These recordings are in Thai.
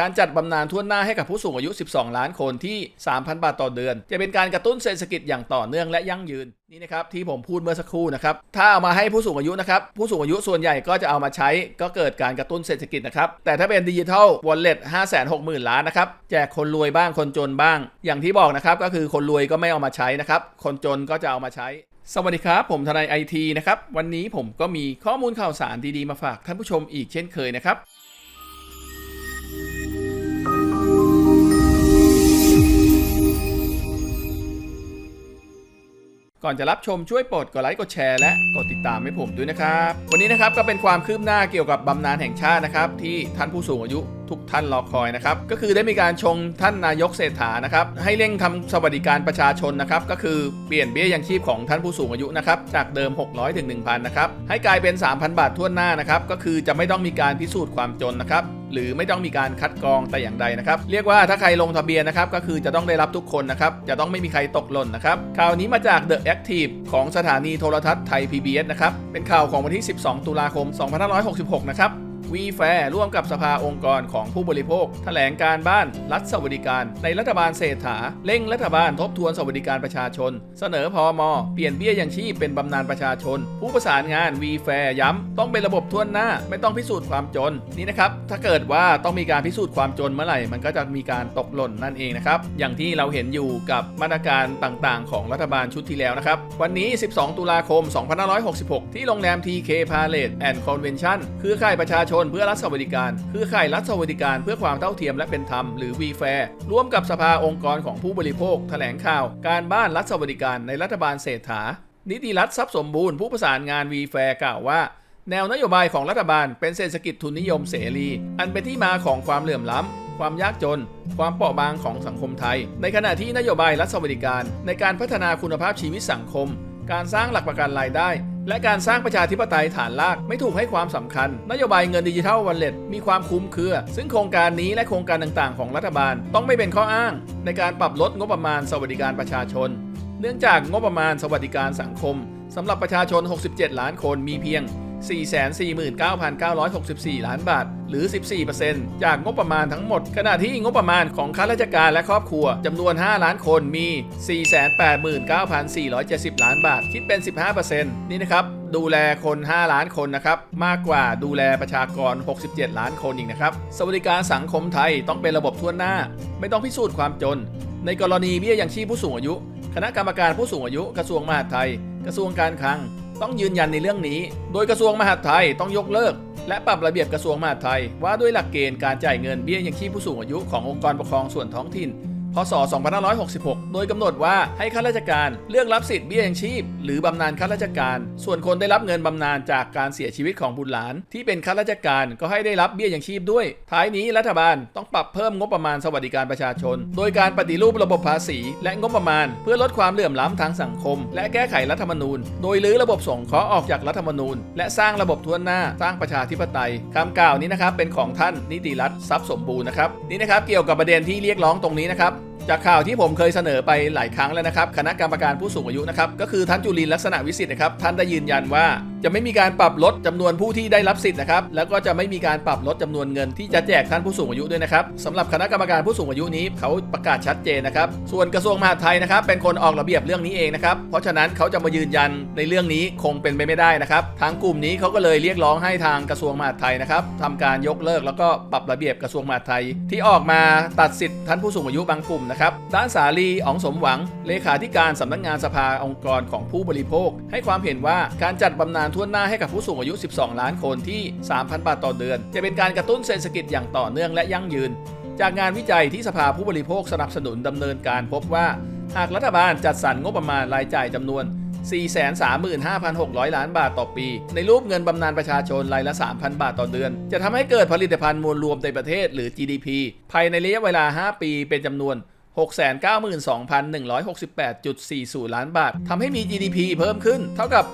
การจัดบำนาญทั่วหน้าให้กับผู้สูงอายุ 12 ล้านคนที่ 3,000 บาทต่อเดือน จะเป็นการกระตุ้นเศรษฐกิจอย่างต่อเนื่องและยั่งยืนนี่นะครับที่ผมพูดเมื่อสักครู่นะครับถ้าเอามาให้ผู้สูงอายุนะครับผู้สูงอายุส่วนใหญ่ก็จะเอามาใช้ก็เกิดการกระตุ้นเศรษฐกิจนะครับแต่ถ้าเป็นดิจิทัลวอลเล็ต5 6 0 0 0 0ล้านนะครับแจกคนรวยบ้างคนจนบ้าง อย่างที่บอกนะครับก็คือคนรวยก็ไม่เอามาใช้นะครับคนจนก็จะเอามาใช้สวัสดีครับ ผมทนายไอทีนะครับ วันนี้ผมก็มีข้อมูลข่าวสารดี ๆ มาฝากท่านผู้ชมอีกเช่นเคยนะครับ ก่อนจะรับชมช่วยโปรดกดไลค์กดแชร์และกดติดตามให้ผมด้วยนะครับ วันนี้นะครับก็เป็นความคืบหน้าเกี่ยวกับบำนาญแห่งชาตินะครับที่ท่านผู้สูงอายุทุกท่านรอคอยนะครับก็คือได้มีการชงท่านนายกเศรษฐานะครับให้เร่งทำสวัสดิการประชาชนนะครับก็คือเปลี่ยนเบี้ยยังชีพของท่านผู้สูงอายุนะครับจากเดิม 600ถึง1,000นะครับให้กลายเป็น 3,000 บาททั่วหน้านะครับก็คือจะไม่ต้องมีการพิสูจน์ความจนนะครับ หรือไม่ต้องมีการคัดกรองแต่อย่างใดนะครับเรียกว่าถ้าใครลงทะเบียนนะครับก็คือจะต้องได้รับทุกคนนะครับจะต้องไม่มีใครตกหล่นนะครับข่าวนี้มาจาก The Active ของสถานีโทรทัศน์ไทย PBS นะครับเป็นข่าวของวันที่ 12 ตุลาคม 2566 นะครับ วีแฟร์ร่วมกับสภาองค์กรของผู้บริโภค แถลงการบ้านรัฐสวัสดิการ ในรัฐบาลเศรษฐาเร่งรัฐบาลทบทวนสวัสดิการประชาชน เสนอพอมเปลี่ยนเบี้ยยังชีพเป็นบำนาญประชาชน ผู้ประสานงานวีแฟร์ย้ำต้องเป็นระบบทวนหน้า ไม่ต้องพิสูจน์ความจนนี่นะครับถ้าเกิดว่าต้องมีการพิสูจน์ความจนเมื่อไหร่ มันก็จะมีการตกหล่นนั่นเองนะครับอย่างที่เราเห็นอยู่กับมาตรการต่างๆ ของรัฐบาลชุดที่แล้วนะครับวันนี้ 12 ตุลาคม 2566 ที่โรงแรม TK Palace and Convention คือค่ายประชาชนเพื่อรัฐสวัสดิการ คือข่ายรัฐสวัสดิการเพื่อความเท่าเทียมและเป็นธรรมหรือ v f a i r ร่วมกับสภาองค์กรของผู้บริโภค แถลงข่าว การบ้านรัฐสวัสดิการในรัฐบาลเศรษฐา นิติรัฐทรัพย์สมบูรณ์ผู้ประสานงาน v f a i r กล่าวว่าแนวนโยบายของรัฐบาลเป็นเศรษฐกิจทุนนิยมเสรี อันเป็นที่มาของความเหลื่อมล้ำ ความยากจน ความเปราะบางของสังคมไทย ในขณะที่นโยบายรัฐสวัสดิการ ในการพัฒนาคุณภาพชีวิตสังคม การสร้างหลักประกันรายได้ และการสร้างประชาธิปไตยฐานรากไม่ถูกให้ความสำคัญ นโยบายเงินดิจิทัลวันเล็ตมีความคุ้มเครือ ซึ่งโครงการนี้และโครงการต่างๆ ของรัฐบาลต้องไม่เป็นข้ออ้าง ในการปรับลดงบประมาณสวัสดิการประชาชน เนื่องจากงบประมาณสวัสดิการสังคมสำหรับประชาชน 67 ล้านคนมีเพียง 449,964 ล้านบาท หรือ 14%จากงบประมาณทั้งหมด ขณะที่งบประมาณของข้าราชการและครอบครัวจำนวน 5 ล้านคนมี 489,470 ล้านบาท คิดเป็น 15%นี่นะครับ ดูแลคน 5 ล้านคนนะครับ มากกว่าดูแลประชากร 67 ล้านคนอีกนะครับ สวัสดิการสังคมไทยต้องเป็นระบบทั่วหน้า ไม่ต้องพิสูจน์ความจน ในกรณีเบี้ยยังชีพผู้สูงอายุ คณะกรรมการผู้สูงอายุ กระทรวงมหาดไทย กระทรวงการคลัง ต้องยืนยันในเรื่องนี้ โดยกระทรวงมหาดไทยต้องยกเลิก และปรับระเบียบกระทรวงมหาดไทย ว่าด้วยหลักเกณฑ์การจ่ายเงินเบี้ยยังชีพผู้สูงอายุขององค์กรปกครองส่วนท้องถิ่น พศ 2566 โดยกำหนดว่าให้ข้าราชการเลือกรับสิทธิ์เบี้ยยังชีพ หรือบำนาญข้าราชการ ส่วนคนได้รับเงินบำนาญจากการเสียชีวิตของบุตรหลาน ที่เป็นข้าราชการก็ให้ได้รับเบี้ยยังชีพด้วย ท้ายนี้รัฐบาลต้องปรับเพิ่มงบประมาณสวัสดิการประชาชน โดยการปฏิรูประบบภาษี และงบประมาณ เพื่อลดความเหลื่อมล้ำทางสังคม และแก้ไขรัฐธรรมนูญ โดยรื้อระบบสงเคราะห์ออกจากรัฐธรรมนูญ และสร้างระบบทั่วหน้าสร้างประชาธิปไตยคำกล่าวนี้นะครับเป็นของท่านนิติรัตน์ทรัพย์สมบูรณ์นะครับนี่นะครับเกี่ยวกับประเด็นที่เรียกร้องตรงนี้นะครับ จากข่าวที่ผมเคยเสนอไปหลายครั้งแล้วนะครับ คณะกรรมการผู้สูงอายุนะครับ ก็คือท่านจุลินลักษณะวิสิทธิ์นะครับ ท่านได้ยืนยันว่าจะไม่มีการปรับลดจำนวนผู้ที่ได้รับสิทธิ์นะครับ แล้วก็จะไม่มีการปรับลดจำนวนเงินที่จะแจกท่านผู้สูงอายุด้วยนะครับสำหรับคณะกรรมการผู้สูงอายุนี้เขาประกาศชัดเจนนะครับ ส่วนกระทรวงมหาดไทยนะครับ เป็นคนออกระเบียบเรื่องนี้เองนะครับ เพราะฉะนั้นเขาจะมายืนยันในเรื่องนี้คงเป็นไปไม่ได้นะครับ ทางกลุ่มนี้เขาก็เลยเรียกร้องให้ทางกระทรวงมหาดไทยนะครับทำการยกเลิกแล้วก็ปรับระเบียบกระทรวงมหาดไทย ที่ออกมาตัดสิทธิ์ท่านผู้สูงอายุบางกลุ่มนะครับ ด้านสาลีอ๋องสมหวัง เลขาธิการสำนักงานสภาองค์กรของผู้บริโภค ให้ความเห็นว่าการจัดบำนาญทั่วหน้าให้กับผู้สูงอายุ 12 ล้านคนที่ 3,000 บาทต่อเดือน จะเป็นการกระตุ้นเศรษฐกิจอย่างต่อเนื่องและยั่งยืน จากงานวิจัยที่สภาผู้บริโภคสนับสนุนดำเนินการพบว่า หากรัฐบาลจัดสรรงบประมาณรายจ่ายจำนวน 435,600 ล้านบาทต่อปี ในรูปเงินบำนาญประชาชนรายละ 3,000 บาทต่อเดือน จะทำให้เกิดผลิตภัณฑ์มวลรวมในประเทศหรือ GDP ภายในระยะเวลา 5 ปีเป็นจำนวน 692,168.40 ล้านบาท ทำให้มี GDP เพิ่มขึ้น เท่ากับ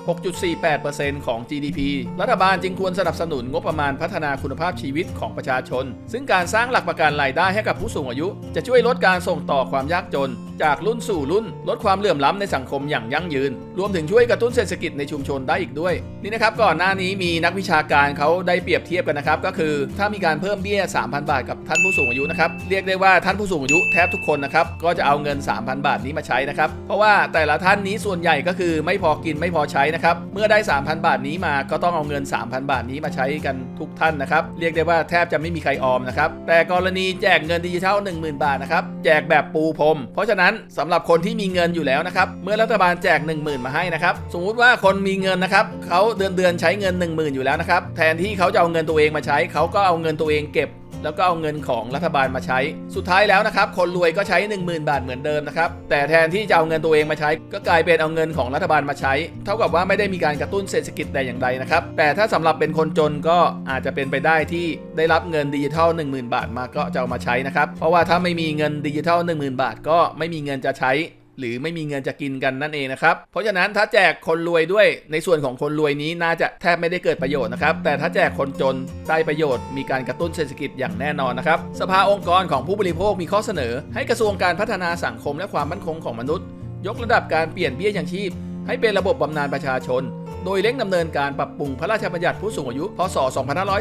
6.48%ของ GDP รัฐบาลจึงควรสนับสนุนงบประมาณพัฒนาคุณภาพชีวิตของประชาชน ซึ่งการสร้างหลักประกันรายได้ให้กับผู้สูงอายุ จะช่วยลดการส่งต่อความยากจนจากรุ่นสู่รุ่น ลดความเหลื่อมล้ำในสังคมอย่างยั่งยืน รวมถึงช่วยกระตุ้นเศรษฐกิจในชุมชนได้อีกด้วย นี่นะครับก่อนหน้านี้มีนักวิชาการเขาได้เปรียบเทียบกันนะครับ ก็คือถ้ามีการเพิ่มเบี้ย 3,000 บาทกับท่านผู้สูงอายุนะครับเรียกได้ว่าท่านผู้สูงอายุแทบทุกคนนะครับก็จะเอาเงิน 3,000 บาทนี้มาใช้นะครับเพราะว่าแต่ละท่านนี้ส่วนใหญ่ก็คือไม่พอกินไม่พอใช้นะครับเมื่อได้ 3,000 บาทนี้มาก็ต้องเอาเงิน 3,000 บาทนี้มาใช้กันทุกท่านนะครับเรียกได้ว่าแทบจะไม่มีใครออมนะครับแต่กรณีแจกเงินดิจิทัล10,000 บาทนะครับแจกแบบปูพรมเพราะฉะนั้นสำหรับคนที่มีเงินอยู่แล้วนะครับ เมื่อรัฐบาลแจก 10,000 มาให้นะครับ สมมุติว่าคนมีเงินนะครับเขาเดือนเดือนใช้เงิน 10,000 อยู่แล้วนะครับ แทนที่เขาจะเอาเงินตัวเองมาใช้ เขาก็เอาเงินตัวเองเก็บ แล้วก็เอาเงินของรัฐบาลมาใช้ สุดท้ายแล้วนะครับคนรวยก็ใช้ 10,000 บาทเหมือนเดิมนะครับแต่แทนที่จะเอาเงินตัวเองมาใช้ ก็กลายเป็นเอาเงินของรัฐบาลมาใช้ เท่ากับว่าไม่ได้มีการกระตุ้นเศรษฐกิจแต่อย่างใดนะครับแต่ถ้าสำหรับเป็นคนจนก็อาจจะเป็นไปได้ที่ได้รับเงินดิจิทัล 10,000 บาทมาก็จะเอามาใช้นะครับเพราะว่าถ้าไม่มีเงินดิจิทัล 10,000 บาท ก็ไม่มีเงินจะใช้ หรือไม่มีเงินจะกินกันนั่นเองนะครับ เพราะฉะนั้นถ้าแจกคนรวยด้วยในส่วนของคนรวยนี้น่าจะแทบไม่ได้เกิดประโยชน์นะครับ แต่ถ้าแจกคนจนได้ประโยชน์มีการกระตุ้นเศรษฐกิจอย่างแน่นอนนะครับ สภาองค์กรของผู้บริโภคมีข้อเสนอ ให้กระทรวงการพัฒนาสังคมและความมั่นคงของมนุษย์ ยกระดับการเปลี่ยนเบี้ยยังชีพ ให้เป็นระบบบำนาญประชาชนโดยเร่งดำเนินการปรับปรุงพระราชบัญญัติผู้สูงอายุ พศ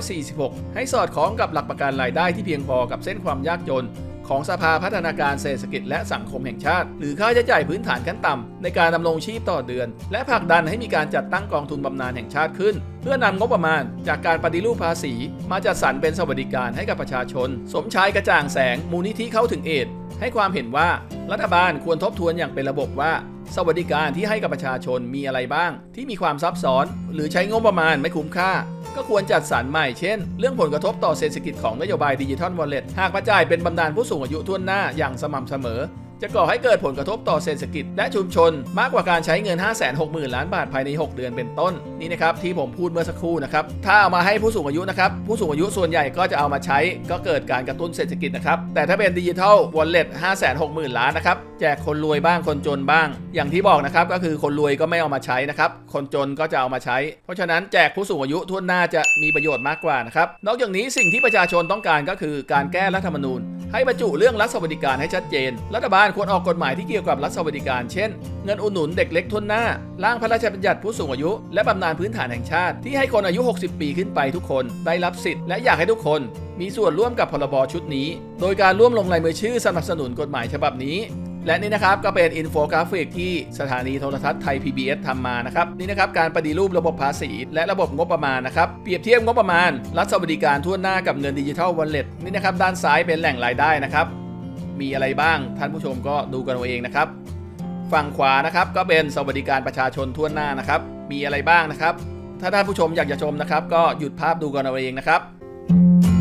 2546 ให้สอดคล้องกับหลักประกันรายได้ที่เพียงพอกับเส้นความยากจน ของสภาพัฒนาการเศรษฐกิจและสังคมแห่งชาติ หรือค่าใช้จ่ายพื้นฐานขั้นต่ำในการดำรงชีพต่อเดือน และผลักดันให้มีการจัดตั้งกองทุนบำนาญแห่งชาติขึ้น เพื่อนำงบประมาณ จากการปฏิรูปภาษี มาจัดสรรเป็นสวัสดิการให้กับประชาชน สมชายกระจ่างแสงมูลนิธิเข้าถึงเอดให้ความเห็นว่ารัฐบาลควรทบทวนอย่างเป็นระบบว่าสวัสดิการที่ให้กับประชาชนมีอะไรบ้าง ที่มีความซับซ้อน หรือใช้งบประมาณไม่คุ้มค่า ก็ควรจัดสรรใหม่เช่น เรื่องผลกระทบต่อเศรษฐกิจของนโยบายดิจิทัลวอลเล็ตหากประจ่ายเป็นบำนาญผู้สูงอายุทั่วหน้าอย่างสม่ำเสมอ จะก่อให้เกิดผลกระทบต่อเศรษฐกิจและชุมชน มากกว่าการใช้เงิน 5 6 0 0 0 0 ล้านบาทภายใน 6 เดือนเป็นต้นนี่นะครับที่ผมพูดเมื่อสักครู่นะครับถ้าเอามาให้ผู้สูงอายุนะครับผู้สูงอายุส่วนใหญ่ก็จะเอามาใช้ ก็เกิดการกระตุ้นเศรษฐกิจนะครับแต่ถ้าเป็นดิจิทัลวอลเล็ต5 6 0 0 0 0 ล้านนะครับแจกคนรวยบ้างคนจนบ้าง อย่างที่บอกนะครับก็คือคนรวยก็ไม่เอามาใช้นะครับคนจนก็จะเอามาใช้ เพราะฉะนั้นแจกผู้สูงอายุทั่วหน้าจะมีประโยชน์มากกว่านะครับนอกจากนี้สิ่งที่ประชาชนต้องการก็คือการแก้รัฐธรรมนูญ ให้บรรจุเรื่องรัฐสวัสดิการให้ชัดเจนรัฐบาลควรออกกฎหมายที่เกี่ยวกับรัฐสวัสดิการ เช่น เงินอุดหนุนเด็กเล็กทุนหน้า ร่างพระราชบัญญัติผู้สูงอายุ และบำนาญพื้นฐานแห่งชาติ ที่ให้คนอายุ 60 ปีขึ้นไปทุกคนได้รับสิทธิ์ และอยากให้ทุกคน มีส่วนร่วมกับพรบชุดนี้ โดยการร่วมลงลายมือชื่อสนับสนุนกฎหมายฉบับนี้และนี่นะครับก็เป็นอินโฟกราฟิกที่สถานีโทรทัศน์ไทย PBS ทำมานะครับนี่นะครับการปฏิรูประบบภาษี และระบบงบประมาณนะครับเปรียบเทียบงบประมาณ รัฐสวัสดิการทั่วหน้ากับเงินดิจิทัลวอลเล็ตนี่นะครับด้านซ้ายเป็นแหล่งรายได้นะครับ มีอะไรบ้าง ท่านผู้ชมก็ดูกันเอาเองนะครับ ฝั่งขวานะครับก็เป็นสวัสดิการประชาชนทั่วหน้านะครับ มีอะไรบ้างนะครับ ถ้าท่านผู้ชมอยากจะชมนะครับ ก็หยุดภาพดูกันเอาเองนะครับ